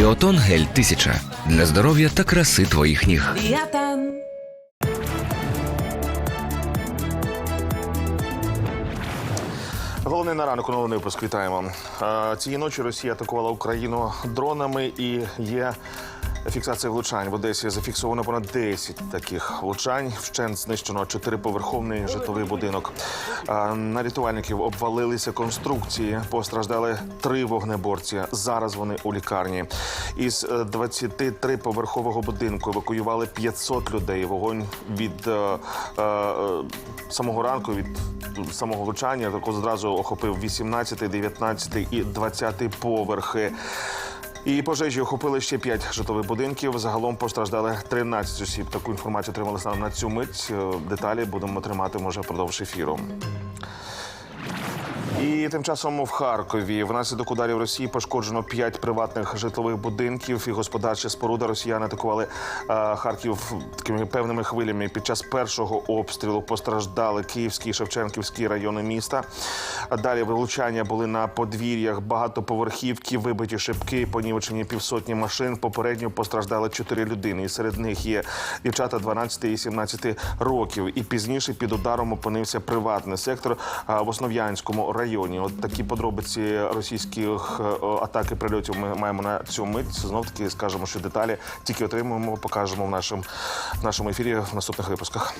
Біотон гель 1000 для здоров'я та краси твоїх ніг. Ліотон. Головний на ранок новини новий випуск. Вітаємо. Цієї ночі Росія атакувала Україну дронами і є. Фіксація влучань в Одесі зафіксовано понад 10 таких влучань. Вщент знищено чотириповерховний житловий будинок. Е, На рятувальників обвалилися конструкції. Постраждали три вогнеборці. Зараз вони у лікарні. Із 23-поверхового будинку евакуювали 500 людей. Вогонь від е, е, е, самого ранку, від самого влучання, також одразу охопив 18, 19 і 20 поверхи. І пожежі охопили ще 5 житлових будинків. Загалом постраждали 13 осіб. Таку інформацію отримали саме на цю мить. Е, Деталі будемо тримати може впродовж ефіру. І тим часом в Харкові внаслідок ударів Росії пошкоджено п'ять приватних житлових будинків і господарчі споруди. Росіяни атакували е, Харків такими певними хвилями. Під час першого обстрілу постраждали Київський і Шевченківський райони міста. Далі вилучання були на подвір'ях багатоповерхівки, вибиті шибки, понівечені півсотні машин. Попередньо постраждали чотири людини. І серед них є дівчата 12 і 17 років. І пізніше під ударом опинився приватний сектор а, в Основ'янському районі. От такі подробиці російських е, атак і прильотів ми маємо на цю мить. Знов таки скажемо, що деталі тільки отримуємо, покажемо в нашому, нашому ефірі в наступних випусках.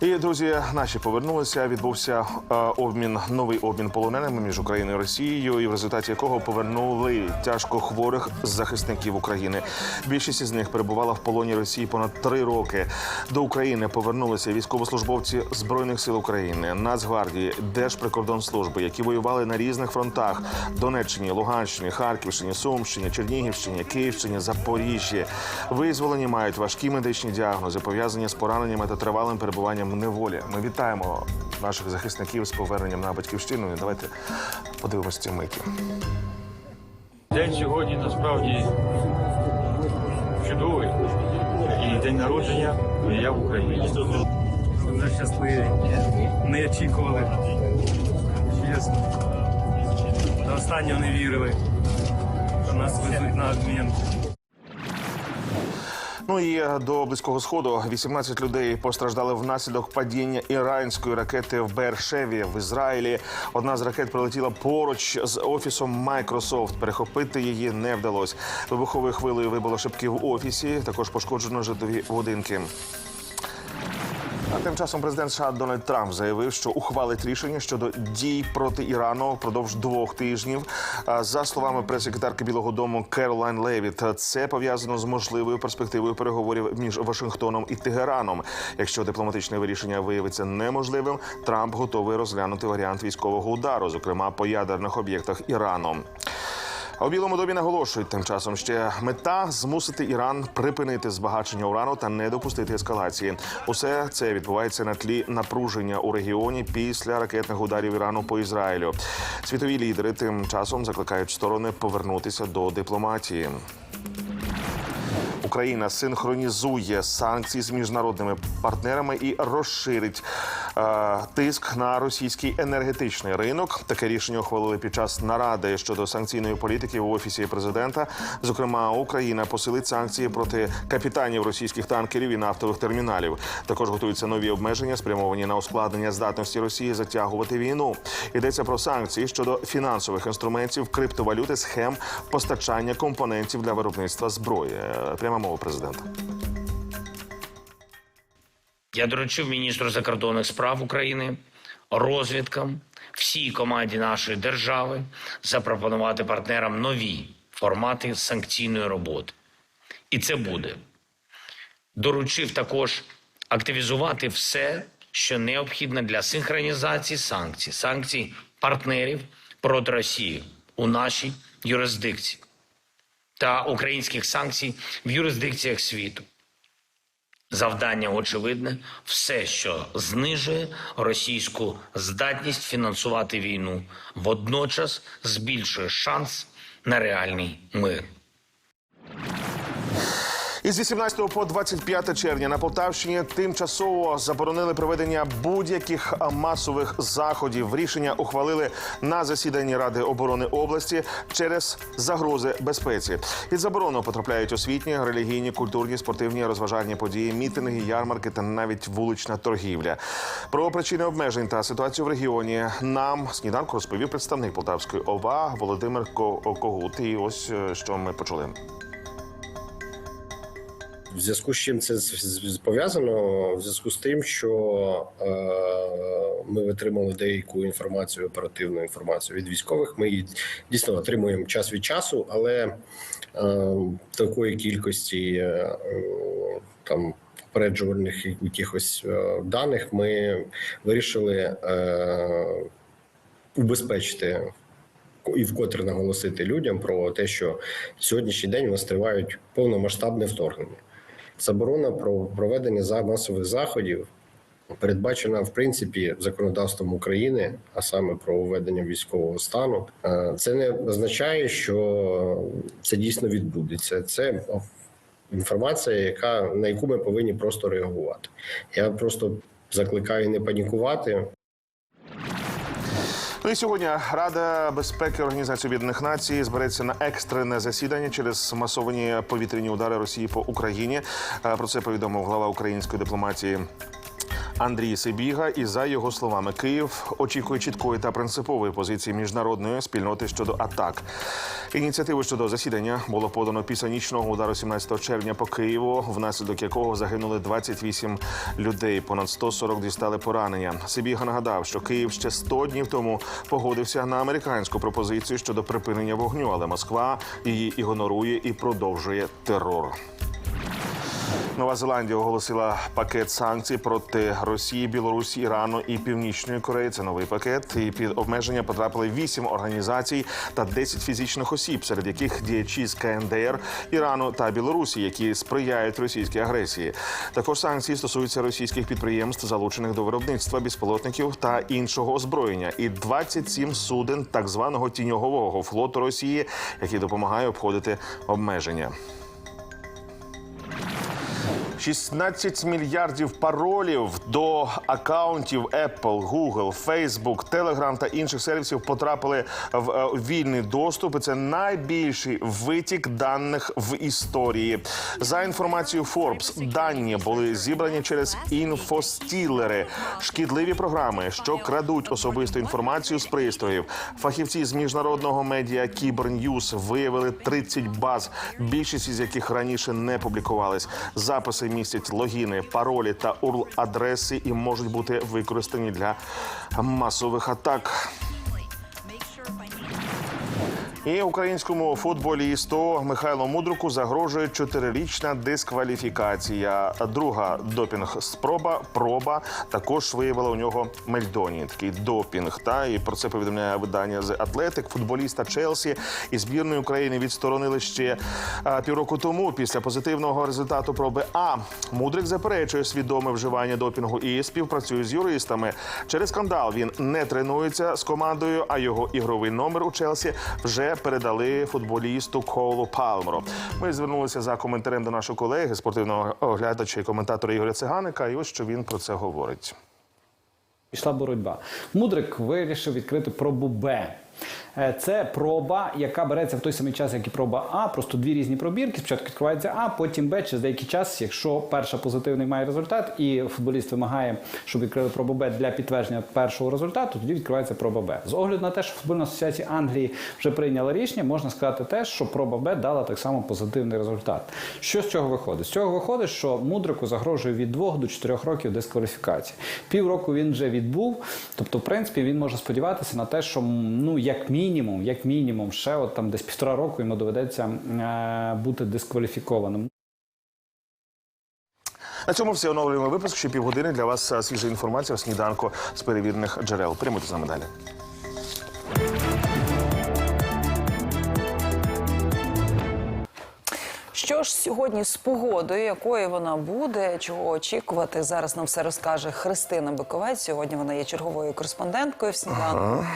І друзі, наші повернулися. Відбувся е, обмін, новий обмін полоненими між Україною і Росією, і в результаті якого повернули тяжко хворих захисників України. Більшість із них перебувала в полоні Росії понад три роки. До України повернулися військовослужбовці збройних сил України, Нацгвардії, Держприкордонслужби, які воювали на різних фронтах: Донеччині, Луганщині, Харківщині, Сумщині, Чернігівщині, Київщині, Запоріжжі. Визволені мають важкі медичні діагнози, пов'язані з пораненнями та тривалим перебуванням в неволі. Ми вітаємо наших захисників з поверненням на батьківщину. І Давайте подивимося ці миті. День сьогодні насправді чудовий. І день народження і я в Україні. Дуже щасливі. Не очікували. Чесно. До останнього не вірили, що нас везуть на обмін. Ну і е, до близького сходу 18 людей постраждали внаслідок падіння іранської ракети в Бершеві в Ізраїлі. Одна з ракет прилетіла поруч з офісом Microsoft. Перехопити її не вдалося. Вибуховою хвилею вибило шибки в офісі. Також пошкоджено житлові будинки. А тим часом президент США Дональд Трамп заявив, що ухвалить рішення щодо дій проти Ірану впродовж двох тижнів. За словами прес-секретарки Білого Дому Керолайн Левіт, це пов'язано з можливою перспективою переговорів між Вашингтоном і Тегераном. Якщо дипломатичне вирішення виявиться неможливим, Трамп готовий розглянути варіант військового удару, зокрема по ядерних об'єктах Ірану. А у Білому домі наголошують тим часом ще мета змусити Іран припинити збагачення урану та не допустити ескалації. Усе це відбувається на тлі напруження у регіоні після ракетних ударів Ірану по Ізраїлю. Світові лідери тим часом закликають сторони повернутися до дипломатії. Україна синхронізує санкції з міжнародними партнерами і розширить е, тиск на російський енергетичний ринок. Таке рішення ухвалили під час наради щодо санкційної політики в офісі президента. Зокрема, Україна посилить санкції проти капітанів російських танкерів і нафтових терміналів. Також готуються нові обмеження, спрямовані на ускладнення здатності Росії затягувати війну. Йдеться про санкції щодо фінансових інструментів, криптовалюти, схем постачання компонентів для виробництва зброї. Е, Пряма мова президента. Я доручив міністру закордонних справ України, розвідкам, всій команді нашої держави запропонувати партнерам нові формати санкційної роботи. І це буде. Доручив також активізувати все, що необхідно для синхронізації санкцій, санкцій партнерів проти Росії у нашій юрисдикції та українських санкцій в юрисдикціях світу. Завдання очевидне все, що знижує російську здатність фінансувати війну, водночас збільшує шанс на реальний мир. Із 18 по 25 червня на Полтавщині тимчасово заборонили проведення будь-яких масових заходів. Рішення ухвалили на засіданні Ради оборони області через загрози безпеці. Під заборону потрапляють освітні, релігійні, культурні, спортивні, розважальні події, мітинги, ярмарки та навіть вулична торгівля. Про причини обмежень та ситуацію в регіоні нам сніданку розповів представник Полтавської ОВА Володимир Ко- Когут. І ось е, що ми почули. В зв'язку з чим це пов'язано? В зв'язку з тим, що е, ми отримали деяку інформацію, оперативну інформацію від військових. Ми її дійсно отримуємо час від часу, але е, такої кількості е, е, там попереджувальних якихось е, даних ми вирішили е, убезпечити і вкотре наголосити людям про те, що сьогоднішній день у нас тривають повномасштабне вторгнення. Заборона про проведення за масових заходів передбачена в принципі законодавством України, а саме про введення військового стану. Е, Це не означає, що це дійсно відбудеться. Це інформація, яка на яку ми повинні просто реагувати. Я просто закликаю не панікувати. Ну і сьогодні Рада безпеки Організації Об'єднаних Націй збереться на екстрене засідання через масовані повітряні удари Росії по Україні. Е, Про це повідомив глава української дипломатії. Андрій Сибіга, і за його словами, Київ очікує чіткої та принципової позиції міжнародної спільноти щодо атак. Ініціативу щодо засідання було подано після нічного удару 17 червня по Києву, внаслідок якого загинули 28 людей. Понад 140 дістали поранення. Сибіга нагадав, що Київ ще 100 днів тому погодився на американську пропозицію щодо припинення вогню, але Москва її ігнорує і продовжує терор. Нова Зеландія оголосила пакет санкцій проти Росії, Білорусі, Ірану і Північної Кореї. Це новий пакет. І під обмеження потрапили вісім організацій та 10 фізичних осіб, серед яких діячі з КНДР, Ірану та Білорусі, які сприяють російській агресії. Також санкції стосуються російських підприємств, залучених до виробництва безпілотників та іншого озброєння, і 27 суден так званого тіньогового флоту Росії, який допомагає обходити обмеження. 16 мільярдів паролів до акаунтів Apple, Google, Facebook, Telegram та інших сервісів потрапили в е, вільний доступ. Це найбільший витік даних в історії. За інформацією Forbes, дані були зібрані через інфостілери, шкідливі програми, що крадуть особисту інформацію з пристроїв. Фахівці з міжнародного медіа Кіберньюз виявили 30 баз, більшість із яких раніше не публікувались. Записи містять логіни, паролі та URL-адреси і можуть бути використані для масових атак. І українському футболісту Михайлу Мудруку загрожує чотирирічна дискваліфікація. Друга допінг спроба проба також виявила у нього мельдоні. Такий допінг. Та і про це повідомляє видання The Athletic. Футболіста Челсі і збірної України відсторонили ще півроку тому після позитивного результату проби. А Мудрик заперечує свідоме вживання допінгу і співпрацює з юристами. Через скандал він не тренується з командою, а його ігровий номер у Челсі вже передали футболісту Колу Палмеру. Ми звернулися за коментарем до нашого колеги, спортивного оглядача і коментатора Ігоря Циганика. І ось що він про це говорить. Пішла боротьба. Мудрик вирішив відкрити пробубе. Це проба, яка береться в той самий час, як і проба А, просто дві різні пробірки. Спочатку відкривається А, потім Б через деякий час, якщо перша позитивний має результат, і футболіст вимагає, щоб відкрили пробу Б для підтвердження першого результату, тоді відкривається проба Б. З огляду на те, що футбольна асоціація Англії вже прийняла рішення, можна сказати те, що проба Б дала так само позитивний результат. Що з цього виходить? З цього виходить, що мудрику загрожує від 2 до 4 років дискваліфікації. Півроку він вже відбув. Тобто, в принципі, він може сподіватися на те, що ну як мінімум, як мінімум, ще от там десь півтора року йому доведеться е, бути дискваліфікованим. На цьому все оновлюємо випуск. Ще півгодини для вас е, свіжа інформація сніданку з перевірених джерел. Прямуйте з нами далі. Що ж сьогодні з погодою, якою вона буде, чого очікувати? Зараз нам все розкаже Христина Биковець. Сьогодні вона є черговою кореспонденткою в сніданку.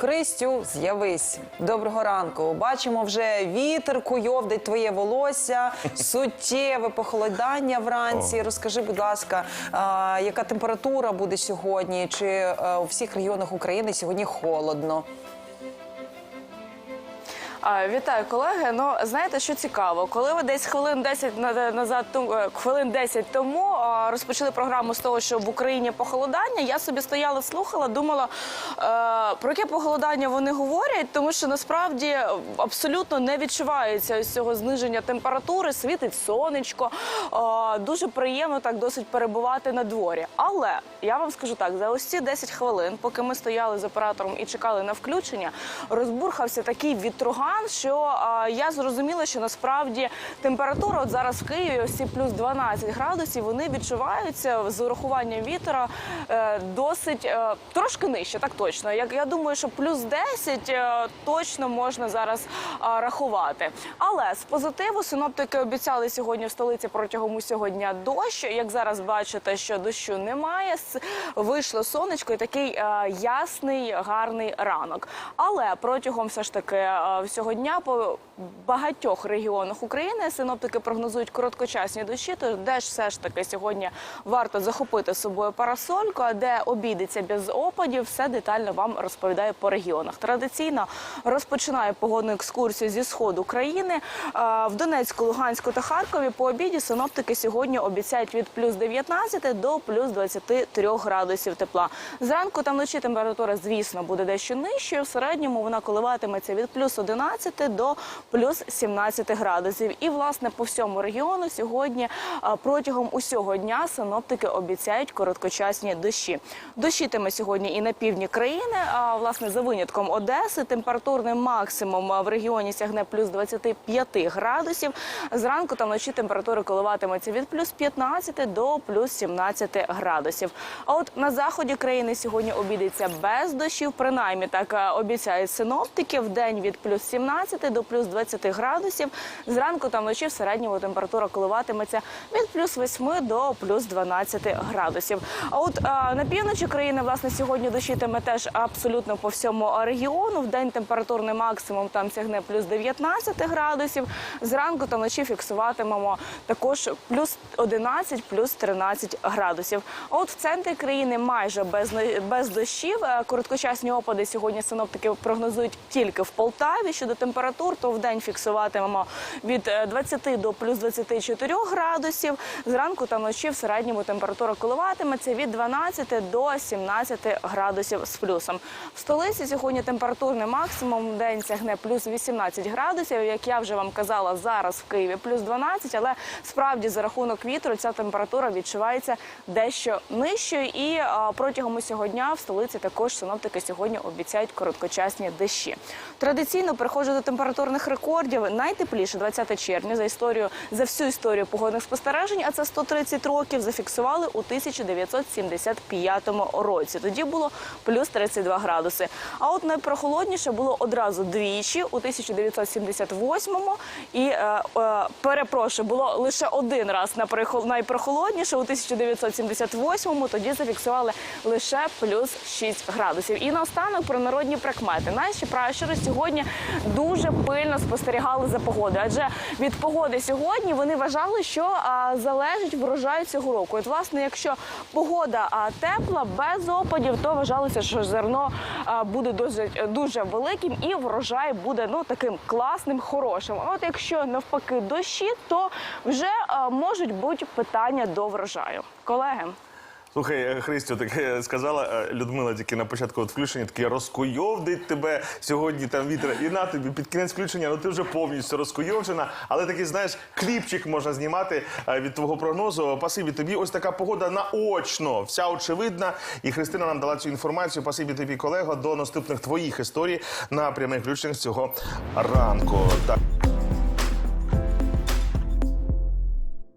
Христю, з'явись. Доброго ранку. Бачимо вже вітер куйовдить твоє волосся, суттєве похолодання вранці. Розкажи, будь ласка, а, яка температура буде сьогодні? Чи а, у всіх регіонах України сьогодні холодно? Вітаю, колеги. Ну знаєте, що цікаво, коли ви десь хвилин 10 на- назад е, хвилин 10 тому розпочали програму з того, що в Україні похолодання, я собі стояла, слухала, думала е, про яке похолодання вони говорять, тому що насправді абсолютно не відчувається ось цього зниження температури, світить сонечко. е, Дуже приємно так досить перебувати на дворі. Але я вам скажу так: за ось ці 10 хвилин, поки ми стояли з оператором і чекали на включення, розбурхався такий вітруган, що а, я зрозуміла, що насправді температура от зараз в Києві, ось ці плюс 12 градусів, вони відчуваються з урахуванням вітера е, досить е, трошки нижче, так точно. Як я думаю, що плюс 10 е, точно можна зараз рахувати. Але з позитиву синоптики обіцяли сьогодні в столиці протягом усього дня дощ. Як зараз бачите, що дощу немає, вийшло сонечко і такий ясний, гарний ранок. Але протягом все ж таки е, всього дня по багатьох регіонах України синоптики прогнозують короткочасні дощі. Тож де ж все ж таки сьогодні варто захопити з собою парасольку, а де обійдеться без опадів, все детально вам розповідає по регіонах. Традиційно розпочинає погодну екскурсію зі сходу країни. В Донецьку, Луганську та Харкові по обіді синоптики сьогодні обіцяють від плюс 19 до плюс 23 градусів тепла. Зранку та вночі температура, звісно, буде дещо нижчою. В середньому вона коливатиметься від плюс 11 до плюс 17 градусів. І власне по всьому регіону сьогодні протягом усього дня синоптики обіцяють короткочасні дощі. Дощитиме сьогодні і на півдні країни. А власне за винятком Одеси температурний максимум в регіоні сягне плюс 25 градусів. Зранку та вночі температура коливатиметься від плюс 15 до плюс 17 градусів. А от на заході країни сьогодні обійдеться без дощів, принаймні так е, обіцяють синоптики. В день від плюс 17 до плюс 20 градусів. Зранку та вночі в середньому температура коливатиметься від плюс 8 до плюс 12 градусів. А от е, на півночі країни власне сьогодні дощитиме теж абсолютно по всьому регіону. В день температурний максимум там сягне плюс 19 градусів. Зранку та вночі фіксуватимемо також плюс 11, плюс 13 градусів. А от в центрі країни майже без, без дощів. Е, Короткочасні опади сьогодні синоптики прогнозують тільки в Полтаві. Щодо температур, то в день фіксуватимемо від е, 20 до плюс 24 градусів. Зранку та вночі в середньому температура коливатиметься від 12 до 17 градусів з плюсом. В столиці сьогодні температурний максимум в день сягне плюс 18 градусів. Як я вже вам казала, зараз в Києві плюс 12, але справді за рахунок вітру ця температура відчувається дещо нижчою. І протягом усього дня в столиці також синоптики сьогодні обіцяють короткочасні дощі. Традиційно переходжу до температурних рекордів. Найтепліше 20 червня за історію за всю історію погодних спостережень, а це 130 років, зафіксували у 1975 році. Тоді було плюс 32 градуси. А от найпрохолодніше було одразу двічі у 1978-му. І е, е, перепрошую, було лише один раз найпрохолодніше у 1978-му. Тоді зафіксували лише плюс 6 градусів. І наостанок про народні прикмети. Наші пращури сьогодні дуже пильно спостерігали за погодою, адже від погоди сьогодні вони вважали, що а, залежить врожай цього року. От, власне, якщо погода а, тепла, без опадів, то вважалося, що зерно а, буде дуже, дуже великим і врожай буде ну таким класним, хорошим. А от якщо навпаки дощі, то вже а, можуть бути питання до врожаю. Колеги. Слухай, е, Христю, таке сказала е, Людмила тільки на початку от включення, таке розкуйовдить тебе сьогодні там вітер. І на тобі під кінець включення, ну ти вже повністю розкуйовджена. Але такий, знаєш, кліпчик можна знімати е, від твого прогнозу. Пасибі тобі. Ось така погода наочно, вся очевидна. І Христина нам дала цю інформацію. Пасибі тобі, колего, до наступних твоїх історій на прямих включеннях цього ранку. Так.